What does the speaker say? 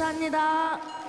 감사합니다.